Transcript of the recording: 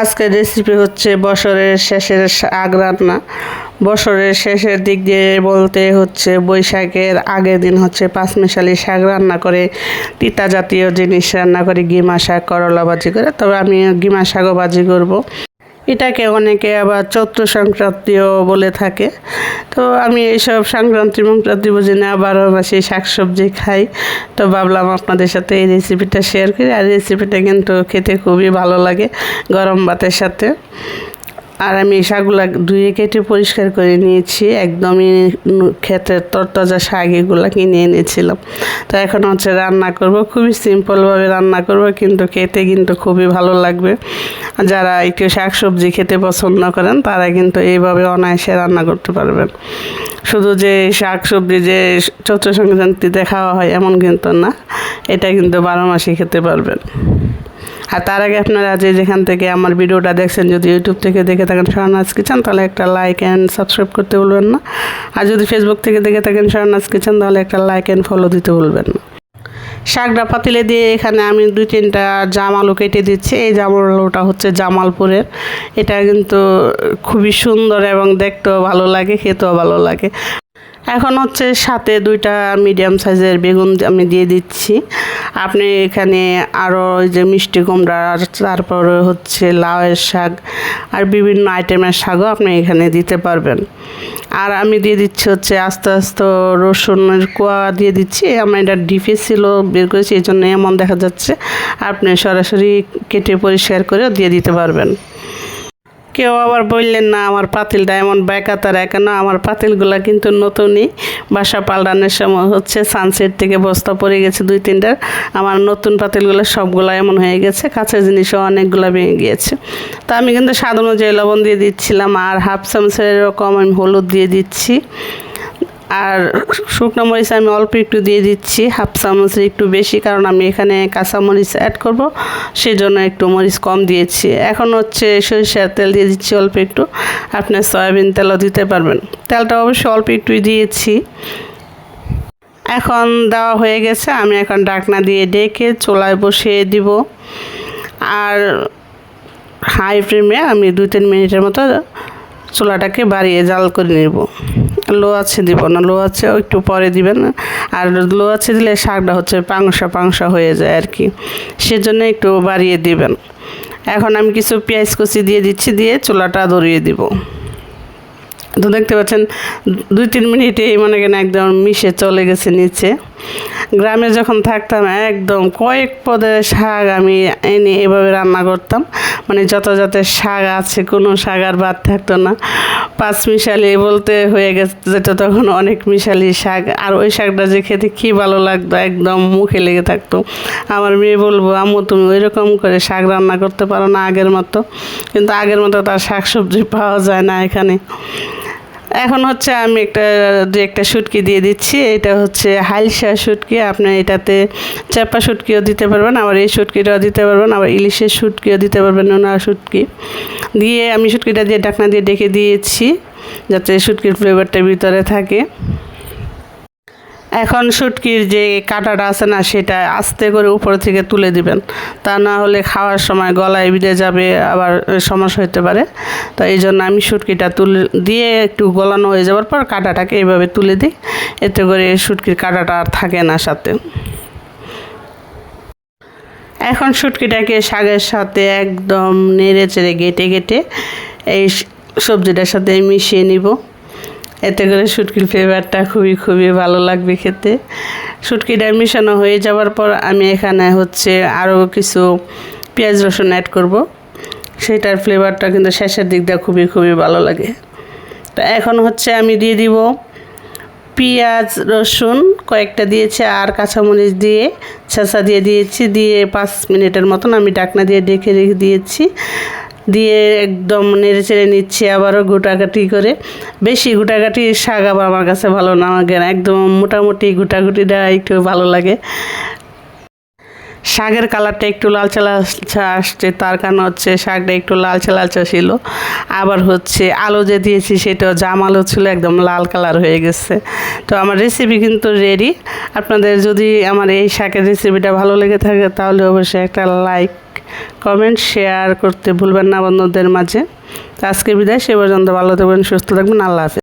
আজকের রেসিপি হচ্ছে বছরের শেষের আগ রান্না। বছরের শেষের দিক দিয়ে বলতে হচ্ছে বৈশাখের আগের দিন হচ্ছে পাঁচমিশালি শাক রান্না করে, তিতা জাতীয় জিনিস রান্না করে গিমা শাক করলা বাজি করে। তবে আমি গিমা শাকও বাজি করব। এটাকে অনেকে আবার চৈত্র সংক্রান্তিও বলে থাকে। তো আমি এইসব সংক্রান্তি সংক্রান্তি বুঝি না, বারো মাসে শাকসবজি খাই। তো ভাবলাম আপনাদের সাথে এই রেসিপিটা শেয়ার করি। আর রেসিপিটা কিন্তু খেতে খুবই ভালো লাগে গরম ভাতের সাথে। আর আমি শাকগুলা ধুয়ে কেটে পরিষ্কার করে নিয়েছি। একদমই ক্ষেতের তরতাজা শাক এগুলো কিনে এনেছিলাম। তো এখন হচ্ছে রান্না করব। খুবই সিম্পলভাবে রান্না করব, কিন্তু খেতে কিন্তু খুবই ভালো লাগবে। যারা একটু শাক সবজি খেতে পছন্দ করেন, তারা কিন্তু এইভাবে অনায়াসে রান্না করতে পারবেন। শুধু যে শাক সবজি যে চৈত্র সংক্রান্তিতে খাওয়া হয়, এমন কিন্তু না। এটা কিন্তু বারো মাসে খেতে পারবেন। আর তার আগে আপনারা যে যেখান থেকে আমার ভিডিওটা দেখছেন, যদি ইউটিউব থেকে দেখে থাকেন, শাহনাজ কিচেন, তাহলে একটা লাইক অ্যান্ড সাবস্ক্রাইব করতে ভুলবেন না। আর যদি ফেসবুক থেকে দেখে থাকেন, শাহনাজ কিচেন, তাহলে একটা লাইক অ্যান্ড ফলো দিতে ভুলবেন না। শাকটা পাতিলে দিয়ে এখানে আমি দুই তিনটা জাম আলু কেটে দিচ্ছি। এই জাম আলুটা হচ্ছে জামালপুরের। এটা কিন্তু খুবই সুন্দর এবং দেখতেও ভালো লাগে, খেতেও ভালো লাগে। এখন হচ্ছে সাথে দুইটা মিডিয়াম সাইজের বেগুন আমি দিয়ে দিচ্ছি। আপনি এখানে আরও যে মিষ্টি কুমড়া, আর তারপরে হচ্ছে লাউয়ের শাক, আর বিভিন্ন আইটেমের শাকও আপনি এখানে দিতে পারবেন। আর আমি দিয়ে দিচ্ছি হচ্ছে আস্তে আস্তে রসুনের কোয়া দিয়ে দিচ্ছি। আমার এটা ডিপে ছিল, বের করেছি, এই জন্য এমন দেখা যাচ্ছে। আপনি সরাসরি কেটে পরিষ্কার করেও দিয়ে দিতে পারবেন। কেউ আবার বললেন, না, আমার পাতিলটা এমন ব্যাকাতার কেন আমার পাতিলগুলো কিন্তু নতুনই। বাসা পাল্টানোর সময় হচ্ছে সানসেট থেকে বস্তা পড়ে গেছে দুই তিনটার আমার নতুন পাতিলগুলো সবগুলো এমন হয়ে গেছে কাছের জিনিসও অনেকগুলো ভেঙে গিয়েছে। তা আমি কিন্তু স্বাদ অনুযায়ী লবণ দিয়ে দিচ্ছিলাম, আর হাফ চামচের এরকম আমি হলুদ দিয়ে দিচ্ছি। আর শুকনো মরিচ আমি অল্প একটু দিয়ে দিচ্ছি, হাফ চামচের একটু বেশি, কারণ আমি এখানে কাঁচা মরিচ অ্যাড করব সেই জন্য একটু মরিচ কম দিয়েছি। এখন হচ্ছে সরিষার তেল দিয়ে দিচ্ছি অল্প একটু, আপনি সয়াবিন তেলও দিতে পারবেন। তেলটা অবশ্যই অল্প একটুই দিয়েছি। এখন দেওয়া হয়ে গেছে, আমি এখন ডাকনা দিয়ে ডেকে চোলায় বসিয়ে দিব। আর হাই ফ্লেমে আমি দু তিন মিনিটের মতো চুলাটাকে বাড়িয়ে জাল করে নেব। লো আছে দিব না, লো আছে একটু পরে দিবেন আর লো আছে দিলে শাকটা হচ্ছে পাংসা পাংসা হয়ে যায় আর কি। সেজন্য একটু বাড়িয়ে দিবেন। এখন আমি কিছু পেঁয়াজ কুচি দিয়ে দিচ্ছি, দিয়ে চুলাটা ধরিয়ে দিব। তো দেখতে পাচ্ছেন দুই তিন মিনিটে মনে কেন একদম মিশে চলে গেছে নিচে। গ্রামে যখন থাকতাম, একদম কয়েক পদের শাক আমি এনে এভাবে রান্না করতাম। মানে যত যত শাক আছে, কোনো শাক আর বাদ থাকতো না। পাঁচ মিশালি বলতে হয়ে গেছে যেটা তখন অনেক মিশালি শাক। আর ওই শাকটা যে খেতে কী ভালো লাগতো, একদম মুখে লেগে থাকতো। আমার মেয়ে বলব, আম্মু, তুমি ওই রকম করে শাক রান্না করতে পারো না আগের মতো। কিন্তু আগের মতো তার শাক সবজি পাওয়া যায় না এখানে। এখন হচ্ছে আমি একটা, দু একটা শুটকি দিয়ে দিচ্ছি। এটা হচ্ছে হালসা শুটকি। আপনি এটাতে চাপা শুটকিও দিতে পারবেন, আবার এই শুটকিটাও দিতে পারবেন, আবার ইলিশের শুটকিও দিতে পারবেন, নোনা শুটকি। দিয়ে আমি শুটকিটা দিয়ে ঢাকনা দিয়ে ডেকে দিয়েছি, যাতে শুটকির ফ্লেভারটা ভিতরে থাকে। এখন শুটকির যে কাঁটাটা আছে না, সেটা আস্তে করে উপর থেকে তুলে দিবেন। তা না হলে খাওয়ার সময় গলায় বিঁধে যাবে, আবার সমস্যা হতে পারে। তো এই জন্য আমি শুটকিটা তুলে, দিয়ে একটু গলানো হয়ে যাওয়ার পর কাঁটাটাকে এইভাবে তুলে দিই। এতে করে শুটকির কাঁটাটা আর থাকে না সাথে। এখন শুটকিটাকে শাকের সাথে একদম নেড়ে চেড়ে গেটে গেটে এই সবজিটার সাথে মিশিয়ে নিব। এতে করে শুটকির ফ্লেভারটা খুবই খুবই ভালো লাগবে খেতে। শুটকিটা মিশানো হয়ে যাওয়ার পর আমি এখানে হচ্ছে আরও কিছু পেঁয়াজ রসুন অ্যাড করব। সেটার ফ্লেভারটা কিন্তু শেষের দিকটা খুবই খুবই ভালো লাগে। তো এখন হচ্ছে আমি দিয়ে দিব পেঁয়াজ রসুন, কয়েকটা দিয়েছি, আর কাঁচামরিচ দিয়ে ছেঁচা দিয়ে দিয়েছি, দিয়ে পাঁচ মিনিটের মতন আমি ডাকনা দিয়ে ডেকে রেখে দিয়েছি। দিয়ে একদম নেড়ে চেড়ে নিচ্ছি, আবারও গোটাকাটি করে। বেশি গোটাকাটি শাক আবার আমার কাছে ভালো না লাগে না, একদম মোটামুটি গোটাগুটিটা একটু ভালো লাগে। শাকের কালারটা একটু লালচে লালচে আসছে, তার কারণ হচ্ছে শাকটা একটু লালচে লালচে ছিল। আবার হচ্ছে আলো যে দিয়েছি সেটাও জাম আলো ছিল, একদম লাল কালার হয়ে গেছে। তো আমার রেসিপি কিন্তু রেডি আপনাদের যদি আমার এই শাকের রেসিপিটা ভালো লেগে থাকে, তাহলে অবশ্যই একটা লাইক কমেন্ট শেয়ার করতে ভুলবেন না বন্ধুদের মাঝে। তো আজকে বিদায়, সে পর্যন্ত ভালো থাকবেন, সুস্থ থাকবেন, আল্লাহ হাফেজ।